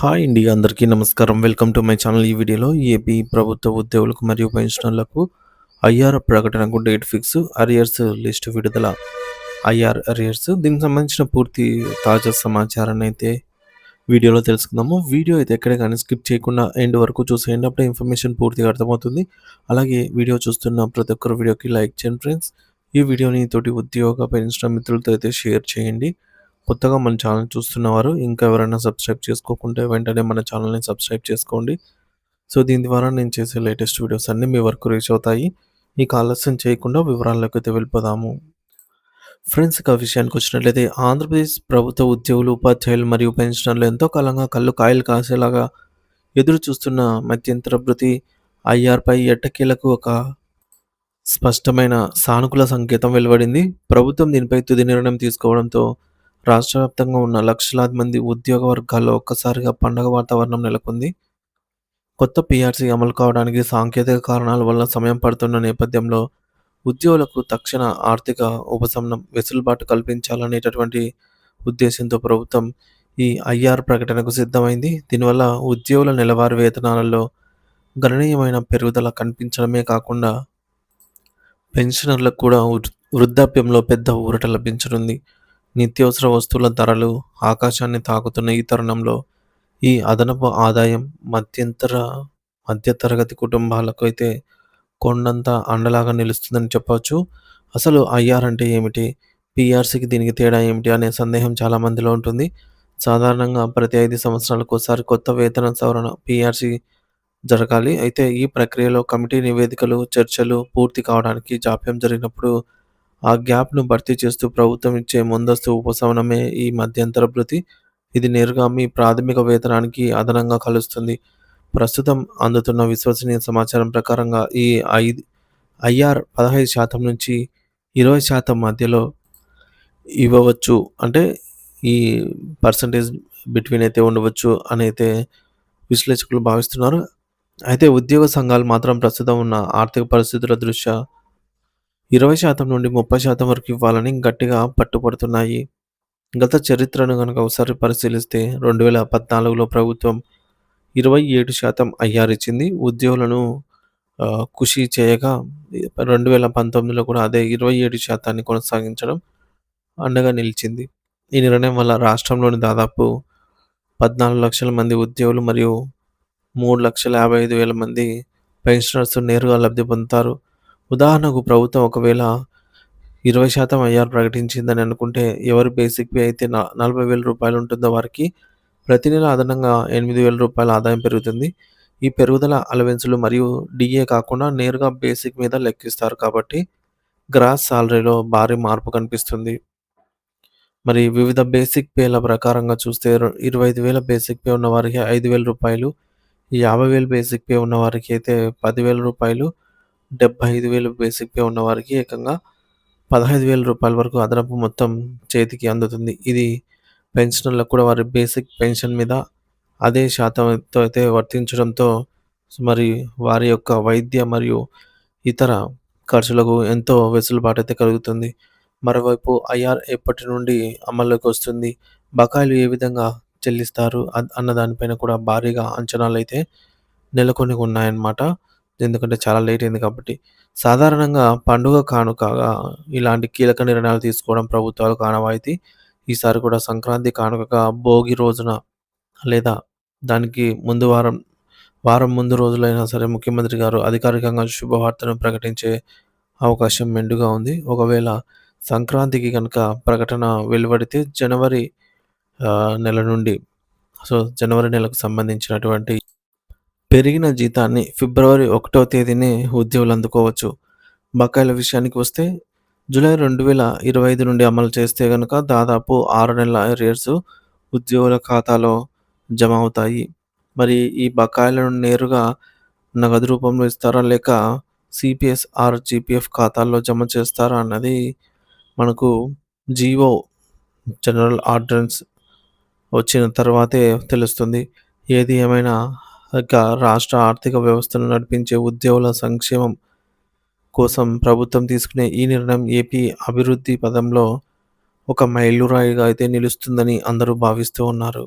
Hi అండి అందరికీ నమస్కారం. Welcome to my channel. ఈ వీడియోలో ఏపీ ప్రభుత్వ ఉద్యోగులకు మరియు పెన్షనర్లకు ఐఆర్ ప్రకటనకు డేట్ ఫిక్స్ అరియర్స్ లిస్ట్ విడుదల. ఐఆర్ అరియర్స్ దీనికి సంబంధించిన పూర్తి తాజా సమాచారాన్ని అయితే వీడియోలో తెలుసుకుందాము. వీడియో అయితే ఎక్కడ కానీ స్కిప్ చేయకుండా ఎండ్ వరకు చూసేయండి. అప్పుడే ఇన్ఫర్మేషన్ పూర్తిగా అర్థమవుతుంది. అలాగే వీడియో చూస్తున్న ప్రతి ఒక్కరు వీడియోకి లైక్ చేయండి ఫ్రెండ్స్. ఈ వీడియోని తోటి ఉద్యోగ పెన్షన్ మిత్రులతో అయితే షేర్ చేయండి. కొత్తగా మన ఛానల్ చూస్తున్నవారు ఇంకా ఎవరైనా సబ్స్క్రైబ్ చేసుకోకుంటే వెంటనే మన ఛానల్ని సబ్స్క్రైబ్ చేసుకోండి. సో దీని ద్వారా నేను చేసే లేటెస్ట్ వీడియోస్ అన్నీ మీ వరకు రీచ్ అవుతాయి. మీకు ఆలస్యం చేయకుండా వివరాల్లోకి అయితే వెళ్ళిపోదాము. ఫ్రెండ్స్ ఇక విషయానికి వచ్చినట్లయితే ఆంధ్రప్రదేశ్ ప్రభుత్వ ఉద్యోగులు ఉపాధ్యాయులు మరియు పెన్షనర్లు ఎంతో కాలంగా కళ్ళు కాయలు కాసేలాగా ఎదురు చూస్తున్న మధ్యంతర భృతి ఐఆర్పై ఎట్టకేలకు ఒక స్పష్టమైన సానుకూల సంకేతం వెలువడింది. ప్రభుత్వం దీనిపై తుది నిర్ణయం తీసుకోవడంతో రాష్ట్ర వ్యాప్తంగా ఉన్న లక్షలాది మంది ఉద్యోగ వర్గాల్లో ఒక్కసారిగా పండగ వాతావరణం నెలకొంది. కొత్త పీఆర్సీ అమలు కావడానికి సాంకేతిక కారణాల వల్ల సమయం పడుతున్న నేపథ్యంలో ఉద్యోగులకు తక్షణ ఆర్థిక ఉపశమనం వెసులుబాటు కల్పించాలనేటటువంటి ఉద్దేశంతో ప్రభుత్వం ఈ ఐఆర్ ప్రకటనకు సిద్ధమైంది. దీనివల్ల ఉద్యోగుల నెలవారీ వేతనాలలో గణనీయమైన పెరుగుదల కనిపించడమే కాకుండా పెన్షనర్లకు కూడా వృద్ధాప్యంలో పెద్ద ఊరట లభించనుంది. నిత్యావసర వస్తువుల ధరలు ఆకాశాన్ని తాకుతున్న ఈ తరుణంలో ఈ అదనపు ఆదాయం మధ్యంతర మధ్యతరగతి కుటుంబాలకు అయితే కొండంత అండలాగా నిలుస్తుందని చెప్పవచ్చు. అసలు ఐఆర్ అంటే ఏమిటి? పిఆర్సీకి దీనికి తేడా ఏమిటి అనే సందేహం చాలా మందిలో ఉంటుంది. సాధారణంగా ప్రతి ఐదు సంవత్సరాలకు ఒకసారి కొత్త వేతన సవరణ పిఆర్సీ జరగాలి. అయితే ఈ ప్రక్రియలో కమిటీ నివేదికలు చర్చలు పూర్తి కావడానికి జాప్యం జరిగినప్పుడు ఆ గ్యాప్ను భర్తీ చేస్తూ ప్రభుత్వం ఇచ్చే ముందస్తు ఉపశమనమే ఈ మధ్యంతర భృతి ఇది నేరుగా మీ ప్రాథమిక వేతనానికి అదనంగా కలుస్తుంది. ప్రస్తుతం అందుతున్న విశ్వసనీయ సమాచారం ప్రకారంగా ఈ ఐదు ఐఆర్ పదహైదు శాతం నుంచి ఇరవై శాతం మధ్యలో ఇవ్వవచ్చు. అంటే ఈ పర్సంటేజ్ బిట్వీన్ అయితే ఉండవచ్చు అని అయితే విశ్లేషకులు భావిస్తున్నారు. అయితే ఉద్యోగ సంఘాలు మాత్రం ప్రస్తుతం ఉన్న ఆర్థిక పరిస్థితుల దృష్ట్యా ఇరవై శాతం నుండి ముప్పై శాతం వరకు ఇవ్వాలని గట్టిగా పట్టుపడుతున్నాయి గత చరిత్రను కనుక ఒకసారి పరిశీలిస్తే రెండు వేల పద్నాలుగులో ప్రభుత్వం ఇరవై ఏడు శాతం ఐఆర్ ఇచ్చింది. ఉద్యోగులను కృషి చేయగా రెండు వేల పంతొమ్మిదిలో కూడా అదే ఇరవై ఏడు శాతాన్ని కొనసాగించడం అండగా నిలిచింది. ఈ నిర్ణయం వల్ల రాష్ట్రంలోని దాదాపు పద్నాలుగు లక్షల మంది ఉద్యోగులు మరియు మూడు లక్షల యాభై ఐదు వేల మంది పెన్షనర్స్ నేరుగా లబ్ధి పొందుతారు. ఉదాహరణకు ప్రభుత్వం ఒకవేళ ఇరవై శాతం ఐఆర్ ప్రకటించిందని అనుకుంటే ఎవరు బేసిక్ పే అయితే నలభై వేల రూపాయలు ఉంటుందో వారికి ప్రతి నెల అదనంగా ఎనిమిది వేల రూపాయల ఆదాయం పెరుగుతుంది. ఈ పెరుగుదల అలవెన్సులు మరియు డిఏ కాకుండా నేరుగా బేసిక్ మీద లెక్కిస్తారు కాబట్టి గ్రాస్ సాలరీలో భారీ మార్పు కనిపిస్తుంది. మరి వివిధ బేసిక్ పేల ప్రకారంగా చూస్తే ఇరవై ఐదు వేల బేసిక్ పే ఉన్నవారికి ఐదు వేల రూపాయలు యాభై వేలు బేసిక్ పే ఉన్నవారికి అయితే పదివేల రూపాయలు డెబ్బై ఐదు వేలు బేసిక్ పే ఉన్నవారికి ఏకంగా పదహైదు వేల రూపాయల వరకు అదనపు మొత్తం చేతికి అందుతుంది. ఇది పెన్షనర్లకు కూడా వారి బేసిక్ పెన్షన్ మీద అదే శాతంతో అయితే వర్తించడంతో మరి వారి యొక్క వైద్య మరియు ఇతర ఖర్చులకు ఎంతో వెసులుబాటు అయితే కలుగుతుంది. మరోవైపు ఐఆర్ ఎప్పటి నుండి అమల్లోకి వస్తుంది? బకాయిలు ఏ విధంగా చెల్లిస్తారు? అన్న దానిపైన కూడా భారీగా అంచనాలు అయితే నెలకొని ఉన్నాయన్నమాట ఎందుకంటే చాలా లేట్ అయింది కాబట్టి. సాధారణంగా పండుగ కానుకగా ఇలాంటి కీలక నిర్ణయాలు తీసుకోవడం ప్రభుత్వాలు కానవాయితీ ఈసారి కూడా సంక్రాంతి కానుకగా భోగి రోజున లేదా దానికి ముందు వారం వారం ముందు రోజులైనా సరే ముఖ్యమంత్రి గారు అధికారికంగా శుభవార్తను ప్రకటించే అవకాశం మెండుగా ఉంది. ఒకవేళ సంక్రాంతికి కనుక ప్రకటన వెలువడితే జనవరి నెల నుండి సో జనవరి నెలకు సంబంధించినటువంటి పెరిగిన జీతాన్ని ఫిబ్రవరి ఒకటో తేదీనే ఉద్యోగులు అందుకోవచ్చు. బకాయిల విషయానికి వస్తే జూలై రెండు వేల ఇరవై ఐదు నుండి అమలు చేస్తే కనుక దాదాపు ఆరు నెలల ఎరియర్స్ ఉద్యోగుల ఖాతాలో జమ అవుతాయి. మరి ఈ బకాయిలను నేరుగా నగదు రూపంలో ఇస్తారా లేక సిపిఎస్ ఆర్ జీపీఎఫ్ ఖాతాల్లో జమ చేస్తారా అన్నది మనకు జీవో జనరల్ ఆర్డరెన్స్ వచ్చిన తర్వాతే తెలుస్తుంది. ఏది ఏమైనా రాష్ట్ర ఆర్థిక వ్యవస్థను నడిపించే ఉద్యోగుల సంక్షేమం కోసం ప్రభుత్వం తీసుకునే ఈ నిర్ణయం ఏపీ అభివృద్ధి పదంలో ఒక మైలురాయిగా అయితే నిలుస్తుందని అందరూ భావిస్తూ ఉన్నారు.